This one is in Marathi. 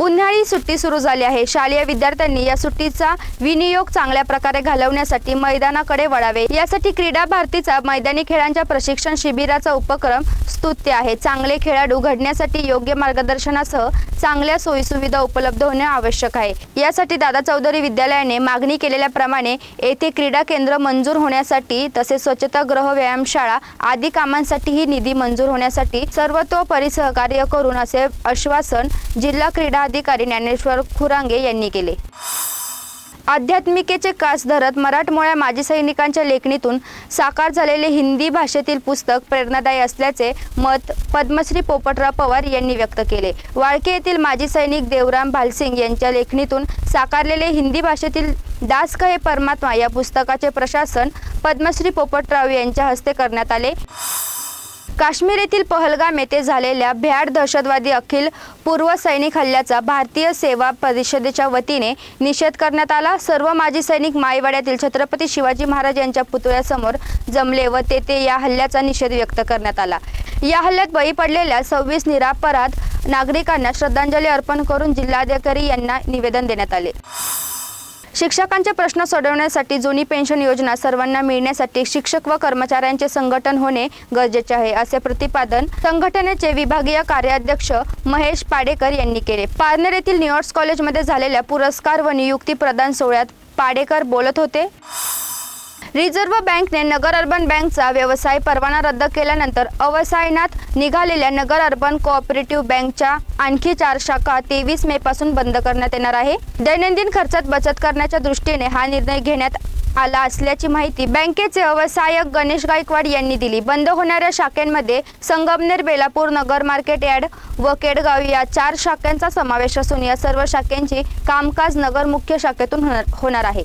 उन्हाळी सुट्टी सुरू झाली आहे. शालेय विद्यार्थ्यांनी या सुट्टीचा विनियोग चांगल्या प्रकारे घालवण्यासाठी मैदानाकडे वळावे. यासाठी क्रीडा भारतीचा मैदानी खेळांच्या प्रशिक्षण शिबिराचा उपक्रम स्तुत्य आहे. चांगले खेळाडू घडण्यासाठी योग्य मार्गदर्शनासह चांगल्या सोयीसुविधा उपलब्ध होणे आवश्यक आहे. यासाठी दादा चौधरी विद्यालयाने मागणी केलेल्याप्रमाणे येथे क्रीडा केंद्र मंजूर होण्यासाठी तसेच स्वच्छतागृह व्यायामशाळा आदी कामांसाठीही निधी मंजूर होण्यासाठी सर्वतोपरी सहकार्य करून असे आश्वासन जिल्हा क्रीडा अधिकारी ज्ञानेश्वर खुरांगे यांनी केले. आध्यात्मिकेचे कास धरत मराठमोळ्या माजी सैनिकांच्या लेखणीतून साकार झालेले हिंदी भाषेतील पुस्तक प्रेरणादायी असल्याचे मत पद्मश्री पोपटराव पवार यांनी व्यक्त केले. वाळके येथील माजी सैनिक देवराम भालसिंग यांच्या लेखणीतून साकारलेले हिंदी भाषेतील दास हे परमात्मा या पुस्तकाचे प्रशासन पद्मश्री पोपटराव यांच्या हस्ते करण्यात आले. काश्मीर येथील पहलगाम येथे झालेल्या भ्याड दहशतवादी अखिल पूर्व सैनिक हल्ल्याचा भारतीय सेवा परिषदेच्या वतीने निषेध करण्यात आला. सर्व माजी सैनिक माईवाड्यातील छत्रपती शिवाजी महाराज यांच्या पुतळ्यासमोर जमले व तेथे या हल्ल्याचा निषेध व्यक्त करण्यात आला. या हल्ल्यात बळी पडलेल्या सव्वीस निरापराध नागरिकांना श्रद्धांजली अर्पण करून जिल्हाधिकारी यांना निवेदन देण्यात आले. शिक्षकांचे प्रश्न सोडवण्यासाठी जुनी पेन्शन योजना सर्वांना मिळण्यासाठी शिक्षक व कर्मचाऱ्यांचे संघटन होणे गरजेचे आहे असे प्रतिपादन संघटनेचे विभागीय कार्याध्यक्ष महेश पाडेकर यांनी केले. पारनेर येथील न्यूयॉर्क कॉलेजमध्ये झालेल्या पुरस्कार व नियुक्ती प्रदान सोहळ्यात पाडेकर बोलत होते. रिझर्व्ह बँकने नगर अर्बन बँकचा व्यवसाय परवाना रद्द केल्यानंतर अवसायनात निघालेल्या नगर अर्बन कोऑपरेटिव्ह बँकच्या आणखी चार शाखा तेवीस मे पासून बंद करण्यात येणार आहे. दैनंदिन खर्चात बचत करण्याच्या दृष्टीने हा निर्णय घेण्यात आला असल्याची माहिती बँकेचे अवसायक गणेश गायकवाड यांनी दिली. बंद होणाऱ्या शाखांमध्ये संगमनेर बेलापूर नगर मार्केट यार्ड व केडगाव या चार शाखांचा समावेश असून या सर्व शाखांची कामकाज नगर मुख्य शाखेतून होणार होणार आहे.